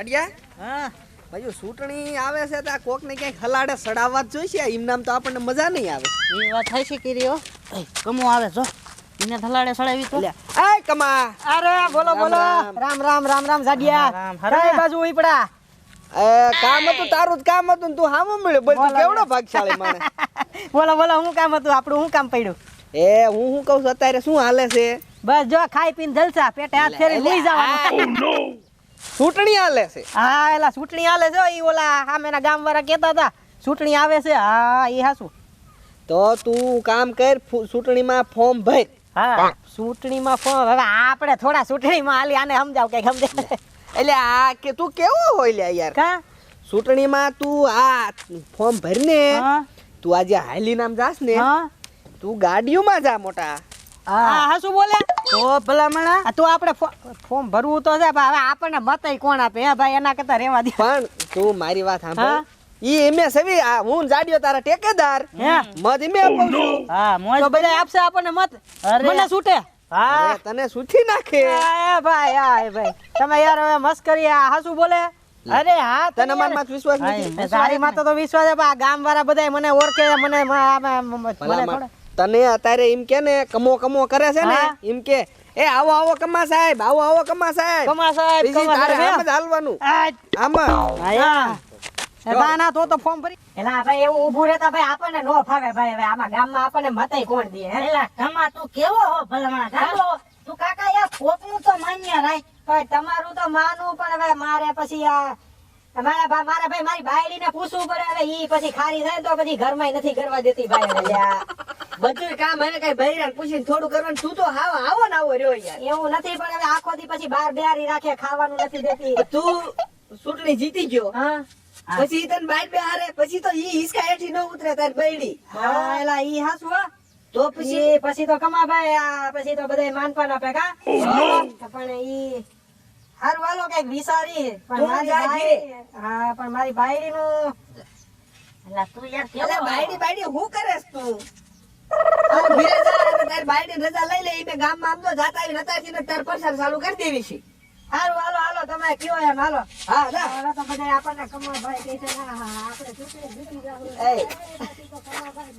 જાડિયા હા. ભાઈ ચૂંટણી આવે છે તો આ કોક ને ક્યાંક હલાડે સડાવવા જ જોઈશે. એમ નામ તો આપણને મજા નહીં આવે. એ વાત થાય છે કીરીઓ કમો આવે જો. એને થલાડે સડાવી તો. એ કમા. અરે બોલો બોલો. રામ. રામ રામ રામ રામ જાડિયા. રામ, રામ. બાજુ ઉપડા કામ હતું તારું જ કામ હતું તું હામો મળ્યો. બોલ તું. કેવડો ભાગશાળી માણે બોલો બોલો હું કામ હતું? આપણું હું કામ પડ્યું? એ હું શું કહું છું? અત્યારે શું હાલે છે? બસ જો ખાઈ પીને જલસા. પેટે હાથ ફેરી લઈ જવાનું. ચૂંટણી હાલે છે. હા એલા ચૂંટણી આલે છે ઈ ઓલા સામેના ગામ વાળા કહેતા હતા ચૂંટણી આવે છે. હા એ હાસું તો તું કામ કર ચૂંટણીમાં ફોર્મ ભર. હા ચૂંટણીમાં ફોન હવે આપણે થોડા ચૂંટણીમાં હાલી આને સમજાવ કઈ સમજે એટલે આ કે તું કેવો હોય લે યાર? કા? ચૂંટણીમાં તું આ ફોર્મ ભરને ને તું આજે હાલી નામ જાસ ને હા. તું ગાડીઓમાં જા મોટા. હા. હાસું બોલે? તો ભલામણા. આ તો આપણે ફોર્મ ભરવું તો છે હવે આપણને મતય કોણ આપે. હે ભાઈ એના કરતા રહેવા દે. પણ તું મારી વાત સાંભળ. ઈ એમે સવી આ હું જાડિયો તારા ટેકેદાર. મત એમે આપું છું. હા મોજ તો બધા આપશે આપણને મત. અરે. મને છૂટે. હા. તને સુથી નાખે. એ ભાઈ હા ભાઈ. તમે યાર હવે મસ્કરી આ હાસુ બોલે? અરે હા તને મારા માં વિશ્વાસ નથી. તારી માં તો વિશ્વાસ છે આ ગામ વાળા બધા મને ઓળખે મને આ- મને તને અત્યારે એમ કે ને કમો કમો કરે છે ને એમ કે એ આવો આવો કમા સાહેબ આવો આવો કમા સાહેબ. કમા સાહેબ બીજી કમા તારે સાહેબ, આમ જ હાલવાનું. આમાં. હા. એ ના તો તો ફોર્મ ભરી એલા ભાઈ એવું ઊભું રહેતા ભાઈ આપણને નો ફાવે ભાઈ હવે આમાં ગામમાં આપણને મતય કોણ દે એલા કમા તું કેવો હો ભલમણા ગાંડો તું કાકા યાર કોકનું તો માન્ય રાય. ભાઈ તમારું તો માનવું પણ હવે મારે પછી આ મારા ભા- મારા ભાઈ મારી બાયડીને પૂછવું પડે. હવે ઈ પછી ખારી થાય તો પછી ઘરમાં નથી કરવા દેતી ભાઈ. બધું કામ એને કઈ બૈરાને પૂછીને થોડું કરવાનું. તું તો હાવ આવો ને આવો રહ્યો યાર. એવું નથી પણ હવે આખો દી પછી બાર બેહારી રાખે ખાવાનું નથી દેતી. તું ચૂંટણી જીતી ગયો. હા. પછી તને બાઈટ બે હારે પછી તો ઈ હિસકા હેઠી ન ઉતરે તારી બૈડી. હા એલા ઈ હાસુ હો. તો પછી? પછી તો કમા ભાઈ આ પછી તો બધાય માનપાન આપે કા? પણ ઈ હારું હાલો કંઈક વિચારી પણ મારી હા પણ મારી બાયડી નું તું યાર બાયડી બાયડી હું કરેસ તું? રજા લઈ લે ઈ ગામમાં આમ જાતા આવી નતાથી ને તાર પ્રસાર ચાલુ કરી દેવી છે. હારું હાલો હાલો તમે કયો એમ હાલો. હા જા. તો બધાય આપણને કમા ભાઈ કહે છે ના હા આપણે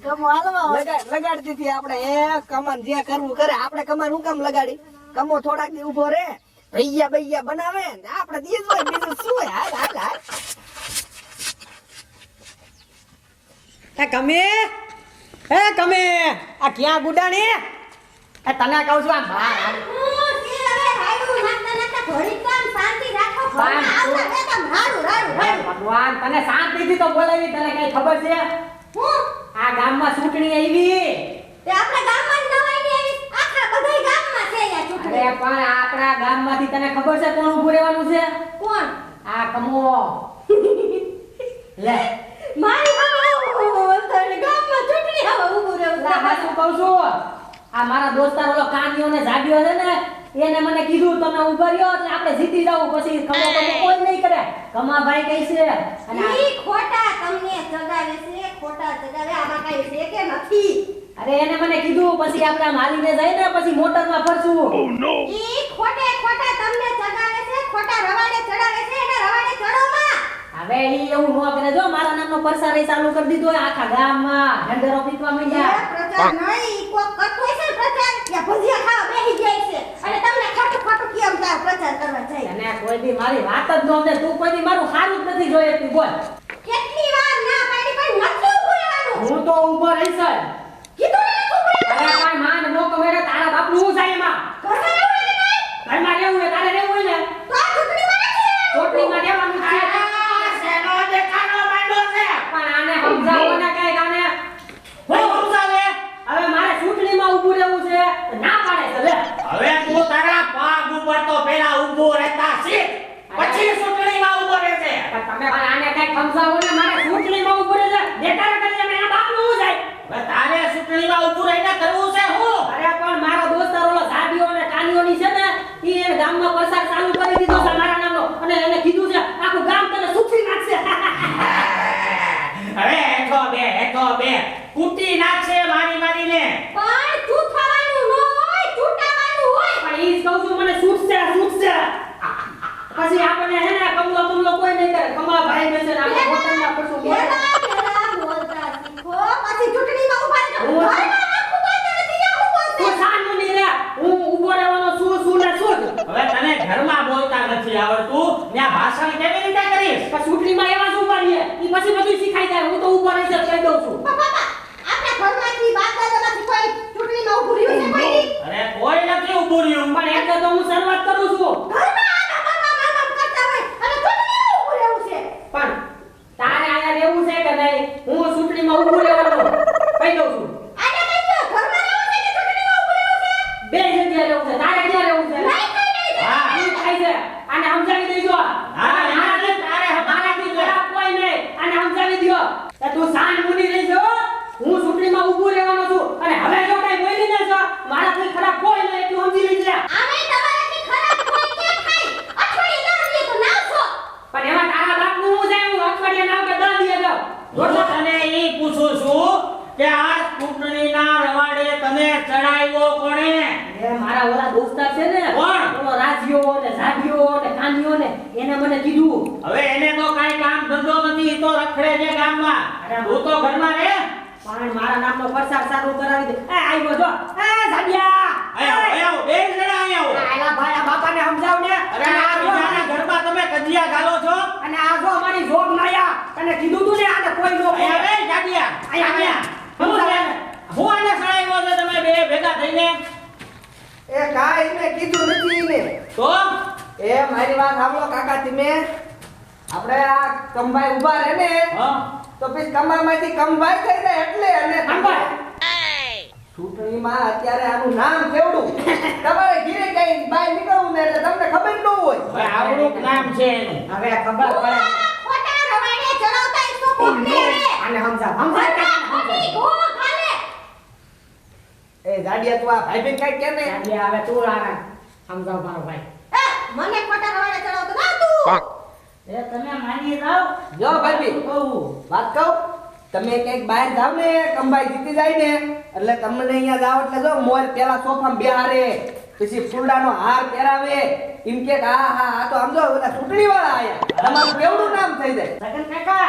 કમો હાલવા લગાડતી હતી આપણે એ કમન જે કરવું કરે આપણે કમર હું કામ લગાડી? કમો થોડાક દી ઊભો રે ભૈયા ભૈયા બનાવે આપડે આપણે દીજ હોય બીજું શું હાલ એ કમે આ ક્યાં ગુડાણી? એ તને કહું છું આ બહાર. ભગવાન તને શાંતિથી તો બોલાવી તને કઈ ખબર છે? આ ગામમાં ચૂંટણી આવી. અરે પણ આપણા ગામમાંથી તને ખબર છે કોણ ઊભું રહેવાનું છે? આ કમો. લે. લા, હા શું કહું છું. આ મારા દોસ્તાર ઓલો ને છે ને એને મને કીધું તમે ઊભા રહ્યો એટલે આપણે જીતી જાવ પછી ખમો કમો કોઈ નહીં કરે. કમાભાઈ કઈ છે અને નથી? અરે એને મને કીધું પછી આપણે આમ હાલીને જઈએ ને પછી મોટરમાં ફરશું. હવે ઈ એવું નો કરે જો મારા નામનો પ્રસાર ચાલુ કરી દીધો આખા ગામમાં ઢંઢેરો પીટવા માંડ્યા. પ્રચાર કરવા જાય. અને કોઈ દી મારી વાત જ ન સમજે તું કોઈ દી મારું સારું જ નથી તું બોલ. કેટલી વાર ના પાડી પણ નથી ઊભું હું તો ઊભો રહીશ સર કીધું ને ઊભું અરે માન મોકો મેરે તારા બાપનું હું થાય એમાં? ઘરમાં રહેવું હોય ને કાંઈ? ઘરમાં રહેવું નો બે. કૂટી નાખશે મારી મારીને પણ તું થવાનું હોય છૂટાવાનું હોય. પણ ઈ કહું છું મને છૂટશે છૂટશે પછી આપણે હે ને કમલો કમલો કોઈ નહીં કરે. કમા ભાઈ બેસે આપણે પોતાના પરસું બોલતા શીખો. પછી ચૂંટણીમાં ઊભા રહો. હું ઊભો રહેવાનો છું છું ને છું હવે તને ઘરમાં બોલતા નથી આવડતું. ત્યાં ભાષણ કેવી 告诉，જાઉં. હું પૂછું છું કે આ ચૂંટણીના રવાડે તમે ચડાવ્યો કોણે? એ મારા ઓલા દોસ્તાર છે ને કોણ? ઓલો રાજીયો ને જાગીયો ને કાનિયો ને એને મને કીધું. હવે એને તો કાઈ કામ ધંધો નથી તો રખડે છે ગામમાં. હું તો ઘરમાં રે. પણ મારા નામનો પ્રસાર સારું કરાવી દે. એ આવ્યો જો. એ જાડિયા. આયો આયો બે જણા આયો આલા ભાઈ આ બાપાને સમજાવ ને અરે આ બીજાના ઘરમાં તમે કજિયા ગાલો છો? અને આ જો અમારી જોગ નાયા અને કીધું તું ને કોઈ નો આવે જાડિયા અહીંયા, હું? હું આને સડાવ્યો છે તમે બે ભેગા થઈને. એ કાઈ મે કીધું નથી ને તો? એ મારી વાત સાંભળો કાકા તમે આપણે આ કંભાઈ ઊભા રહે ને હા. તો પછી કમામાંથી કંભાઈ થઈ જાય એટલે અને કંભાઈ? ચૂંટણીમાં અત્યારે આનું નામ કેવડું? તમારે ઘીરે કઈ બહાર નીકળવું ને એટલે તમને ખબર ન હોય. આવડું નામ છે હવે ખબર પડે ખોટા રવાડે ચડાવતા ઈ શું કોકને રે આને સમજાવ. સમજાવ. એ જાડિયા તું આ ભાઈ બેન કઈ કે ને જાડિયા, હવે તું આને સમજાવ મારો ભાઈ. એ મને ખોટા રવાડે ચડાવતો ના તું. એ તમે માની જાઓ જો ભાઈ કહું. વાત કહું? તમે કંઈક બહાર જાવ ને કંબાઈ જીતી જાય ને એટલે તમને અહીંયા જાવ એટલે જો મોર પેલા સોફામાં બેહારે. પછી ફૂલડાનો હાર પહેરાવે. એમ કે હા હા આ તો આમ જો ઓલા ચૂંટણી વાળા આયા. તમારું કેવડું નામ થઈ જાય. સગન કાકા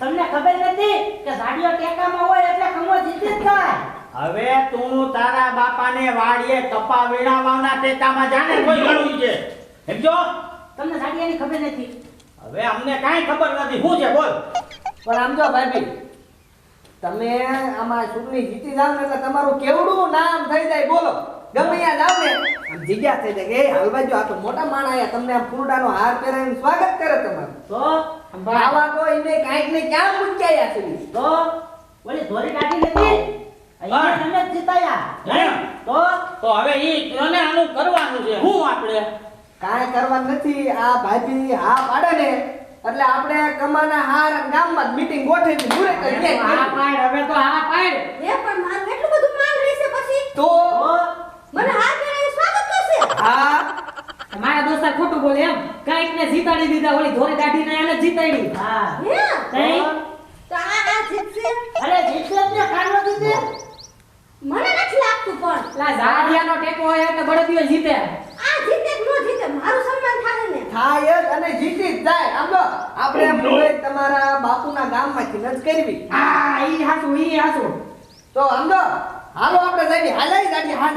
તમને ખબર નથી કે જાડિયો ટેકામાં હોય એટલે ખમો જીતી જ જાય હવે તું તારા બાપાને વાડીએ કપા વીણાવાના ટેકામાં જાને કોઈ ગણું છે. સમજો? તમને જાડિયાની ખબર નથી. હવે અમને કાઈ ખબર નથી. શું છે? બોલ. પણ આમ જો ભાઈ તમે આમાં ચૂંટણી જીતી જાવ ને એટલે તમારું કેવડું નામ થઈ જાય બોલો. ગમે ત્યાં જાવ ને આમ જગ્યા થઈ જાય. કે હલવા જો આ તો મોટા માણા તમને આમ ફૂરડાનો હાર પહેરાવીને સ્વાગત કરે તમારું. તો? આવા તો એને કાઈક ને ક્યાં મૂક્યા છે? તો ઓલી ધોરી કાઢી નથી અહીંયા હા. તમે જીતાયા. તો તો હવે ઈ તને આનું કરવાનું છે. હું આપણે? કાઈ કરવા નથી. આ ભાભી હા પાડે ને. એટલે આપણે કમાના હાર ગામમાં મીટિંગ ગોઠવી દૂરે કરી આ પાડ. હવે તો આ પાડ. એ પણ મારું એટલું બધું માન રહેશે પછી તો તો મને હાથ પહેરાવી સ્વાગત કરશે હા મારા દોસ્તાર ખોટું બોલે એમ ને જીતાડી દીધા ઓલી ધોરી કાઢીને એને જીતાડી. હા. હે? તઈ? તો આ આ જીતશે? અરે જીતશે ને કાઢવા દીધે મને નથી લાગતું પણ. લા જાડિયાનો ટેકો હોય એટલે બળદિયો જીતે. આ જીતે કે ન જીતે? મારું સન્માન થાય ને. થાય જ અને જીતી જ જાય. આમ જો આપણે એમ તમારા બાપુના ગામમાંથી ન કરવી. હા ઈ હાસુ ઈ હાસુ તો આમ જો હાલો આપણે જઈએ હાલાઈ જાડી હાલ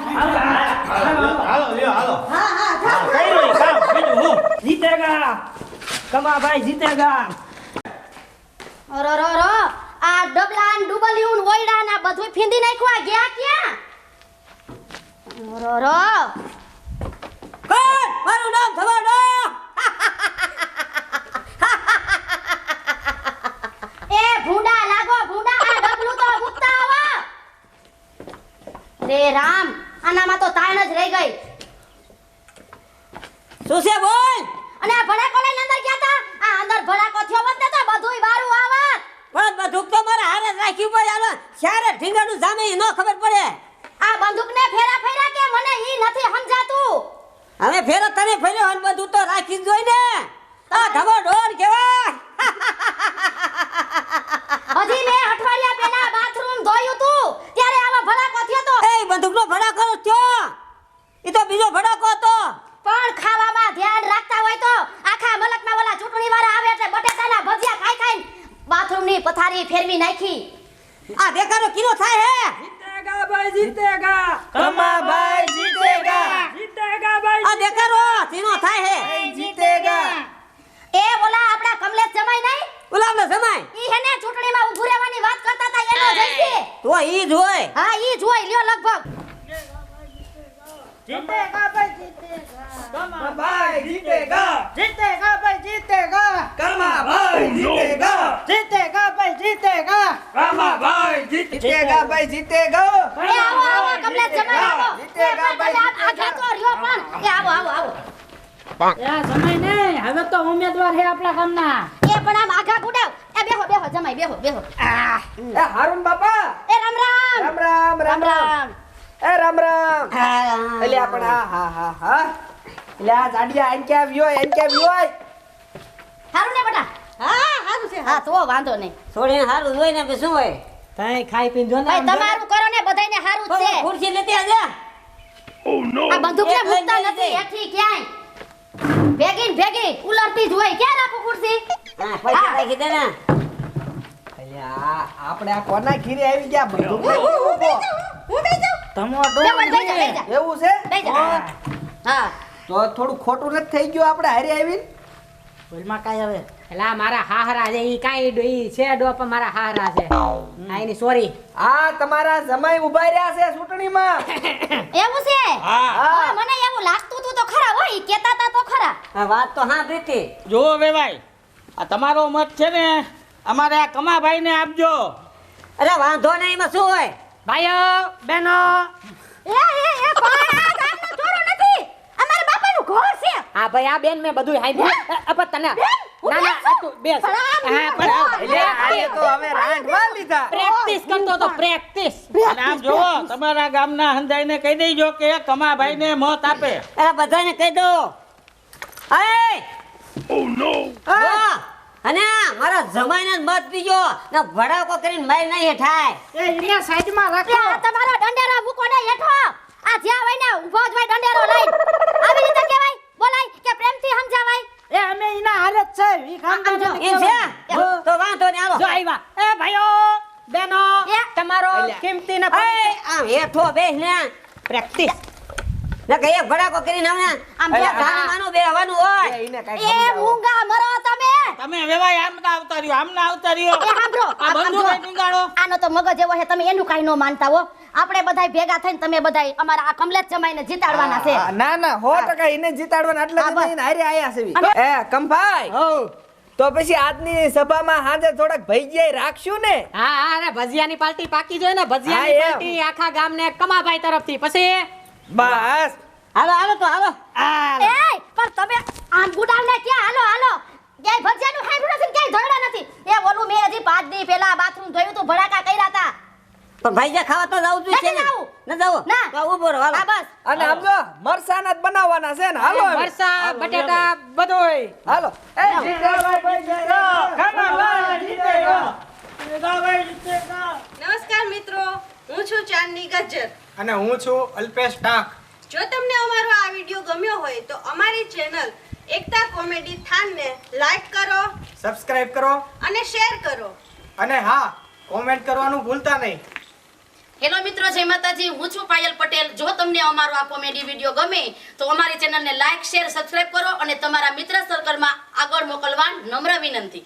હાલો, હાલ લ્યો હાલો. હા હા થા કઈ નહીં કામ બીજું હું? જીતેગા. કમાભાઈ જીતેગા. અરે રો રો આ ડબલા ને ડુબલિયું ને ઓયડા ને બધું ફીંદી નાખવા ગયા ક્યાં? રો રો કોણ મારું નામ ધવાડો એ ભૂંડા લાગો ભૂંડા આ ડબલું તો ગુપ્તા આવો રે રામ આનામાં તો તાણ જ રહી ગઈ શું છે બોલ અને આ ભડાકો લઈને અંદર ગયા તા આ અંદર ભડાકો થયો બસ ને તો બધુંય બારું આવત પણ બધું તો મારા હારે જ રાખ્યું ભાઈ હાલો ક્યારે ઢીંગાનું જામે ઈ ન ખબર પડે આ બંદૂકને ફેરા ફેરા કે મને ઈ નથી સમજાતું હવે ફેરો તને ફેર્યો અને બધું તો રાખી જ જોઈ ને. આ ધબો ઢોર કેવાય હજી મેં અઠવાડિયા પહેલા બાથરૂમ ધોયું તું ત્યારે આવો ભડાકો થયો તો. એ બંદૂકનો ભડાકો થયો. એ તો બીજો ભડાકો હતો. પણ ખાવામાં ધ્યાન રાખતા હોય તો આખા મલકમાં ઓલા ચૂંટણી વાળા આવે એટલે બટેટાના ભજીયા ખાઈ ખાઈને બાથરૂમની પથારી ફેરવી નાખી. આ દેખાડો કિલો થાય હે? જીતેગા ભાઈ જીતેગા. કમાભાઈ જીતેગા જીતેગા ભાઈ આ દેખાડો કિલો થાય હે જીતેગા એ ઓલા આપડા કમલેશ જમાઈ નહીં ગુલાબનો જમાઈ? ઈ હેને ચૂંટણીમાં ઊભું રહેવાની વાત કરતા હતા એનો જઈશે તો ઈ જ હોય. હા ઈ જ હોય લ્યો લગભગ. જીતેગા ભાઈ જીતેગા. ભાઈ જીતેગા જીતેગા. ભાઈ જીતેગા. કર્મા ભાઈ જીતેગા જીતેગા. ભાઈ જીતેગા. કર્મા ભાઈ જીતેગા ભાઈ જીતેગા. એ આવો આવો કમલેશ જમાઈ આવો જીતેગા પણ આ આઘા રહ્યો પણ. એ આવો આવો આવો. એ સમય ને હવે તો ઉમેદવાર છે આપણા ગામના. એ પણ આમ આઘા કુડાવ એ બેહો બેહો જમાઈ બેહો બેહો. એ હારુન બાપા. એ રામ રામ. રામ રામ રામ રામ. એ રામ રામ. હા. એટલે આપણે હા હા હા હા. એટલે આ જાડિયા આન કે આવ્યો આન કે આવ્યો હારું ને બેટા? હા સારું છે હા તો વાંધો નહીં. છોડીને સારું જોઈ ને શું હોય? તઈ ખાઈ પીને જો ને ભાઈ તમારું કરો ને બધાયને હારું છે. ખુરશી લેતી આજે. આ બંદૂક ને મૂકતા નથી? એથી ક્યાંય? ભેગી ભેગી ઉલરતી જ હોય. ક્યાં રાખું ખુરશી? હા પૈસા રાખી દે ને. અલ્યા આપણે આ કોના ખીરે આવી ગયા? બધું હું ઊભો. તમો બે મિનિટ બેહી જા, એવું છે? હા. તો થોડું ખોટું નથી થઈ ગયું આપણે હારે આવીને? બોલમાં કાંઈ હવે એલા મારા હાહરા છે ઈ કાઈ ડોઈ છે ડોપ મારા હાહરા છે. આ એની સોરી. આ તમારા જમાઈ ઊભા રહ્યા છે ચૂંટણીમાં. એવું છે? હા. મને એવું લાગતું તું તો ખરા હોય કેતા તા તો ખરા. આ વાત તો હા પ્રીતિ. જુઓ વેવાઈ આ તમારો મત છે ને અમારે આ કમાભાઈને આપજો. અરે વાંધો નહીં એમાં શું હોય? ભાઈઓ બહેનો. એ એ એ પણ આ ગામનો ચોરો નથી. અમારા બાપાનું ઘર છે. હા ભાઈ આ બેન મેં બધું હાઈ અપત તને ના ના આ તું બેસ. હા પણ એટલે આજે તો હવે રાંધવા લીધા. પ્રેક્ટિસ કરતો તો પ્રેક્ટિસ અને આમ જુઓ તમારા ગામના હંધાઈને કહી દેજો કે કમાભાઈને મત આપે. અરે બધાને કહી દો. અરે! હા અને મારા જમાઈને જ મત પીજો ને ભડાકો કરીને મારી નહીં હેઠાય. એ એને સાઈડમાં તમારો દંડેરો મૂકો ને હેઠો. આ જ્યાં હોય ને ઊભો જ હોય દંડેરો લઈને એ અમે એના હાલત છે ઈ કામ આમ જો. એમ છે તો વાંધો નહીં જો હાલો આવ્યા એ ભાઈઓ બહેનો એ. તમારો. કિંમતી ને આમ હેઠો બેસ ને પ્રેક્ટિસ ને કઈ ઘડાકો કરીને આમને આમ આમ માનો બે હવાનું હોય. એ. મૂંગા મરો તમે? તમે વેવાય આમ ના આવતા રહ્યો આમ ના આવતા રહ્યો. એ સાંભળો આ બંધુ બંદૂક જો. આનો તો મગજ એવો છે તમે એનું કાઈ ન માનતા હો. આપણે બધાય ભેગા થઈને તમે બધાય અમારા આ કમલેશ જમાઈને જીતાડવાના છે. હા, ના ના સો ટકા એને જીતાડવાના એટલે હા, જ બસ. હારે આયા છે. એ કંભાઈ તો પછી આજની સભામાં હાજર થોડાક ભજીયા રાખશું ને? હા હા અરે ભજીયાની પાર્ટી પાકી જોઈએ ને ભજીયાની હા. પાર્ટી આખા ગામને કમાભાઈ તરફથી. પછી બસ. હાલો હાલો તો હાલો. એ પણ તમે આમ ગુડાવને ક્યાં? હાલો હાલો. ક્યાંય ભજીયાનું સાંભળ્યું છે ને ક્યાંય ધરડા નથી. એ ઓલું મેં હજી પાંચ દી પહેલા બાથરૂમ ધોયું તું ભડાકા કર્યા હતા. પણ ભાઈ જે ખાવા તો જવું જોઈએ. નથી જાવું. ન જવું. ના. તો ઊભો રહો હાલો. બસ. અને આમ જો મરસાના જ બનાવવાના છે ને. હાલો. મરસા બટેટા બધોય. હાલો. એ જીતેગા, જીતેગા. કમાભાઈ જીતેગા કમાભાઈ જીતેગા નમસ્કાર મિત્રો. હું છું ચાંદની ગજ્જર. અને હું છું અલ્પેશ ટાક જો તમને અમારો આ વિડિયો ગમ્યો હોય તો અમારી ચેનલ એકતા કોમેડી થાનને લાઈક કરો સબસ્ક્રાઇબ કરો. અને શેર કરો. અને હા કોમેન્ટ કરવાનું ભૂલતા નહીં. હેલો મિત્રો જય માતાજી. હું છું પાયલ પટેલ. જો તમને અમારો આ કોમેડી વીડિયો ગમે તો અમારી ચેનલને લાઈક શેર સબસ્ક્રાઇબ કરો અને તમારા મિત્ર સર્કલમાં આગળ મોકલવા નમ્ર વિનંતી.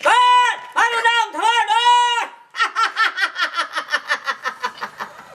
મારું નામ ધોડ